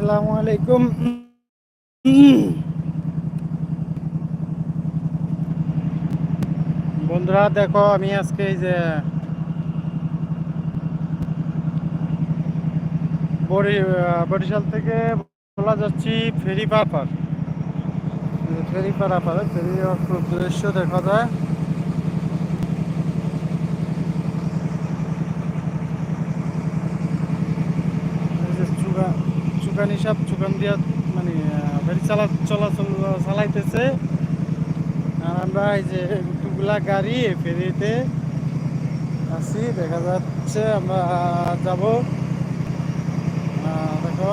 আসসালামু আলাইকুম। বন্ধুরা, দেখো, আমি আজকে এই যে বরিশাল থেকে বলা যাচ্ছি ফেরি পারাপার। ফেরি পারাপার, ফেরি দৃশ্য দেখা যায় এই যে চুগা চুকানি সব চোখান দিয়া মানে গাড়ি চালা, চলাচল, চালাইতেছে। আর আমরা এই যে দুগুলা গাড়ি ফেরিতে আসি দেখা যাচ্ছে আমরা যাব। দেখো।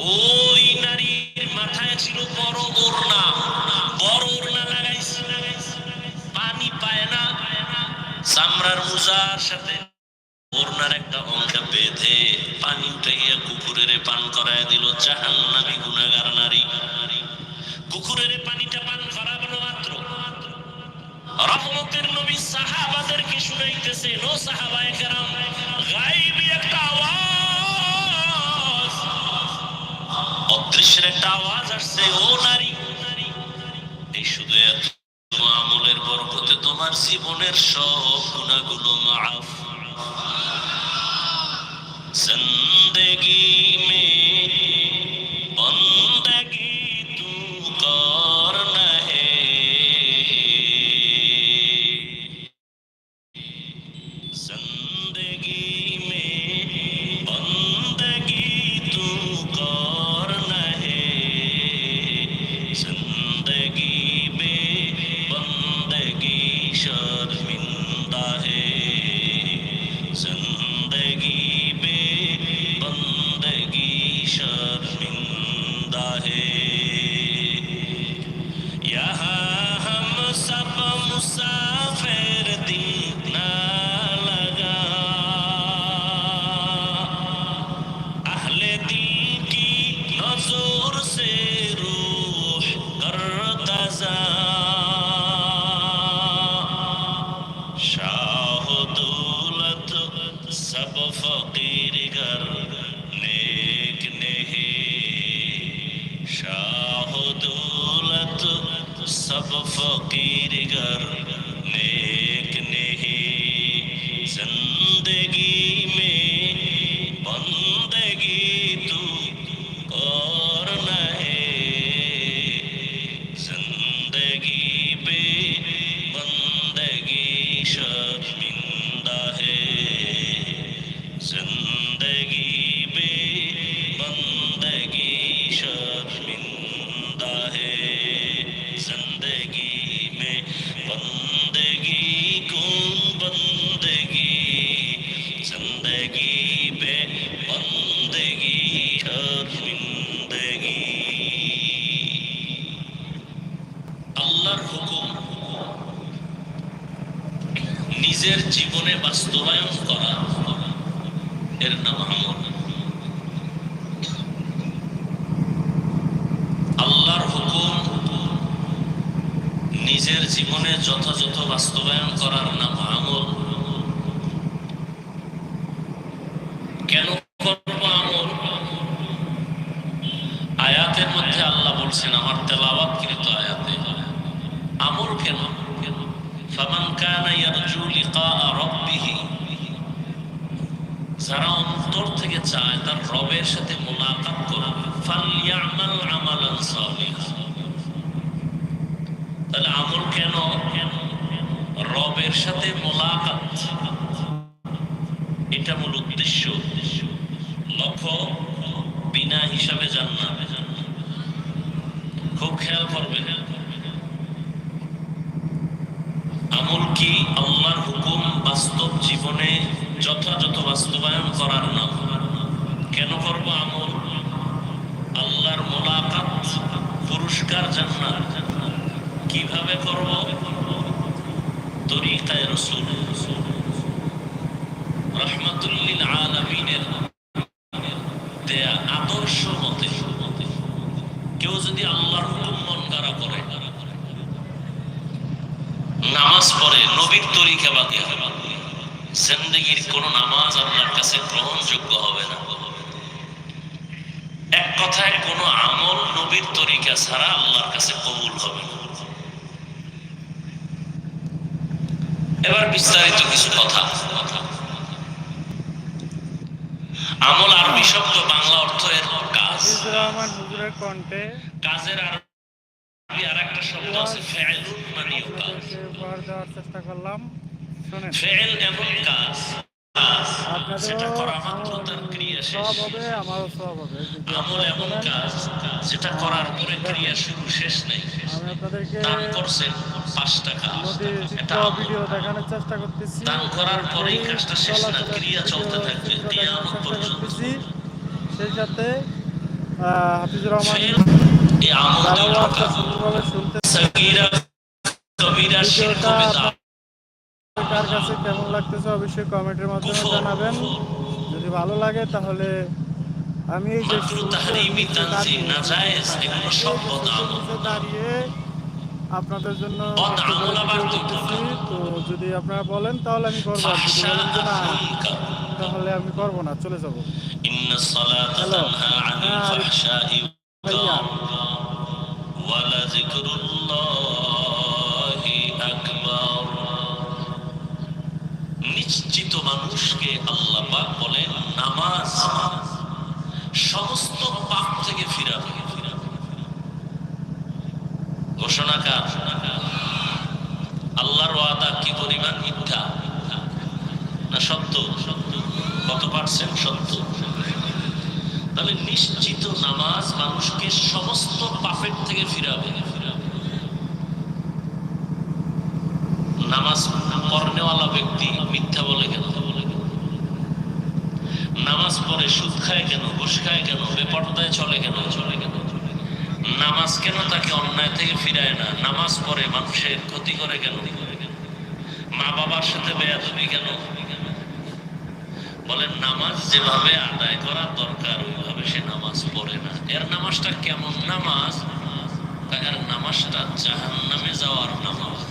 ওই নারীর মাথায় ছিল বড় ওড়না। বড় ওড়না লাগাইছে। পানি পায় না। চামড়ার মুজার সাথে ওড়নার একটা বেঁধে পানি উঠাইয়া কুকুরের পান করায় দিল। জাহান্নামী গুনাগার নারী। কুকুরের পানিটা পান করানো মাত্র। রহমতের নবী সাহাবাদেরকে শুনাইতেছে নো সাহাবায়ে গায়বী একটা আওয়াজ। অদৃশ্যের একটা আওয়াজ আসছে ও নারী। घर नेक नहीं ज़िंदगी নিজের জীবনে বাস্তবায়ন করা। এর নাম আমল। আল্লাহর হুকুম নিজের জীবনে যথাযথ বাস্তবায়ন করার নাম আমল। কেন করব আমল? আয়াতের মধ্যে আল্লাহ বলছেন, আমার তেলাবাদ কিন্তু আয়াতে। আমল কেন? ফামান কানা ইয়ারজু লিকা রাব্বিহ যারা অন্তর থেকে চায় তার রবের সাথে মোলাকাত করবে ফালইয়ামাল আমালান তাহলে আমল কেন? রবের সাথে মোলাকাত। এটা মূল উদ্দেশ্য। লক্ষ্য বিনা হিসাবে জান্নাত। খুব খেয়াল করবেন আমল কি আল্লাহর হুকুম বাস্তব জীবনে যথাযথ বাস্তবায়ন করার নাম কেন করব আমল আল্লাহর মোলাকাত পুরস্কার জান্নাত কীভাবে করব তরিকায় কোন এক কথায় কোন আমল নবীর তরিকা ছাড়া আল্লাহর কাছে কবুল হবে না। এবার বিস্তারিত কিছু কথা। আমল আরবি শব্দ বাংলা অর্থ এর কাজ। কাজের আরবি আর একটা শব্দ আছে ফেল মানে কাজ। চেষ্টা করলাম। ফেল এমন কাজ। করা মাত্র তার ক্রিয়া শেষ। আমল এমন কাজ যেটা করার পরে ক্রিয়া শুরু শেষ নেই। দান করছেন পাঁচ টাকা এটা চিত্র ভিডিও দেখানোর চেষ্টা করতেছি। দান করার পরেই কাজটা শেষ না, ক্রিয়া চলতে থাকবে, কিয়ামত পর্যন্ত। সেই সাথে হাফিজুর রহমান এই আমল সগীরা কবিরা শিরক কার কাছে কেমন লাগতেছে অবশ্যই কমেন্টের মাধ্যমে কুফর। জানাবেন যদি ভালো লাগে তাহলে আমি এই যে মাকরু তাহরিমি তানজিম নাজায়েজ এগুলো সব বদ আমল দাঁড়িয়ে আপনাদের জন্য বদ একটা আমল করে আবার ভিডিও দুটো। করতেছি। তো যদি আপনারা বলেন তাহলে আমি করবো আর যদি ফাহশা বলেন যে না মুনকার তাহলে আমি করবো না চলে যাবো إن الصلاة হ্যালো। تنهى নিশ্চিত মানুষকে আল্লাহ পাক বলেন, নামাজ সমস্ত পাপ থেকে ফিরাবে। ঘোষণা কার? আল্লাহর ওয়াদা কি পরিমাণ মিথ্যা? না সত্য? কত পার্সেন্ট সত্য? তাহলে নিশ্চিত নামাজ মানুষকে সমস্ত পাপের থেকে ফিরাবে। নামাজ পড়নেওয়ালা ব্যক্তি মিথ্যা বলে কেন? নামাজ পড়ে সুদ খায় কেন? ঘুষ খায় কেন? বেপর্দায় চলে কেন? চলে কেন নামাজ কেন তাকে অন্যায় থেকে ফিরায় না? নামাজ পড়ে মানুষের ক্ষতি করে কেন? মা বাবার সাথে কেন? বলেন, নামাজ যেভাবে আদায় করা দরকার, ওইভাবে সে নামাজ পড়ে না। এর নামাজটা কেমন নামাজ? এর নামাজটা জাহান নামে যাওয়ার নামাজ।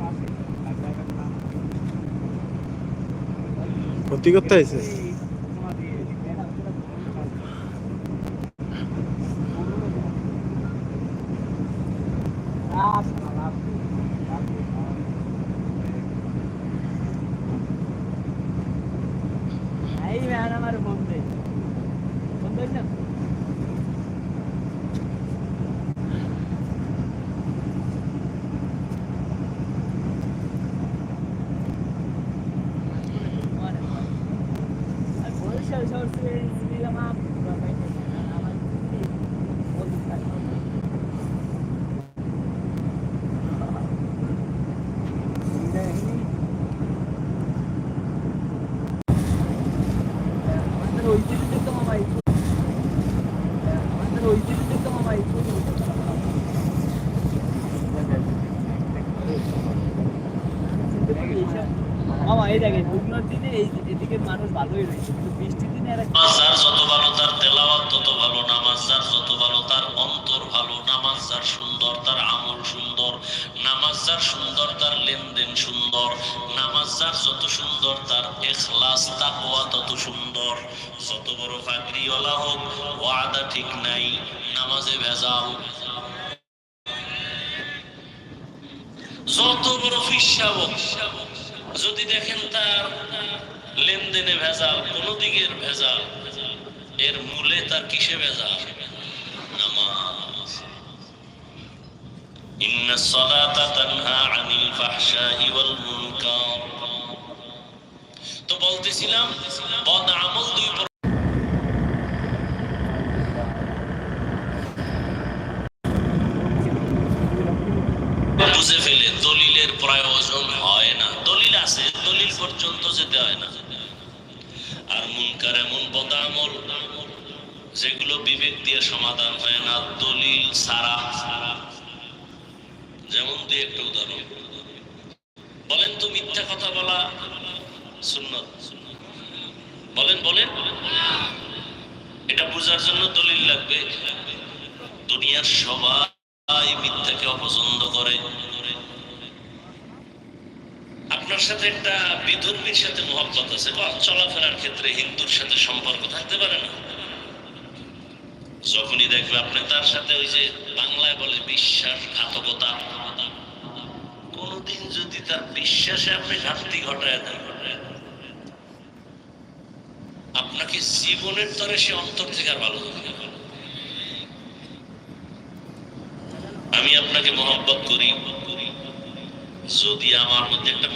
পাশে এক জায়গার বলে। ক্ষতি করতে হয়েছে হচ্ছে এই আমার আমার বলতে চাই আমাদের ওই দিকে দিকে মানুষ ভালোই রয়েছে, কিন্তু বৃষ্টির দিনে যার যত ভালো তার তেলাওয়াত তত ভালো, নামাজ যার যত ভালো তার অন্তর ভালো, নামাজ যার সুন্দর তার আমল সুন্দর, নামাজ যার সুন্দর তার লেনদেন সুন্দর, নামাজ যার যত সুন্দর তার এখলাস, তাকওয়া তত সুন্দর। যত বড় ফাকরিওয়ালা হোক, ওয়াদা ঠিক নাই, নামাজে ভেজাল। যত বড় ফিসা হোক, যদি দেখেন তার লেনদেনে ভেজাল, কোন দিকের ভেজাল, এর মূলে তার কিসে ভেজাল? নামাজ। ইন্না সালাতা তানহা আনিল ফাহশাই ওয়াল মুনকার। তো বলতেছিলাম, বদ আমল দুই প্রকার। বুঝে ফেলে দলিলের প্রয়োজন হয় না দলিল আছে দলিল পর্যন্ত যেতে হয় না আর মুনকার এমন বদামল যেগুলো বিবেক দিয়ে সমাধান হয় না, দলিল সারা। যেমন দুই একটা উদাহরণ। বলেন তো মিথ্যা কথা বলা সুন্নত। বলেন বলেন। এটা বোঝার জন্য দলিল লাগবে। দুনিয়ার সবাই মিথ্যাকে অপছন্দ করে। আপনার সাথে একটা বিধর্মীর সাথে মহব্বত আছে, বা চলাফেরার ক্ষেত্রে হিন্দুর সাথে সম্পর্ক থাকতে পারে না। যখনই দেখবে আপনি তার সাথে ওই যে বাংলায় বলে বিশ্বাসঘাতকতা কোনদিন যদি তার বিশ্বাসে আপনি ঘাটতি ঘটায় দেন, আপনাকে জীবনের তরে সে অন্তর থেকে আর ভালো। আমি আপনাকে মহব্বত করি, যদি আমার মধ্যে একটা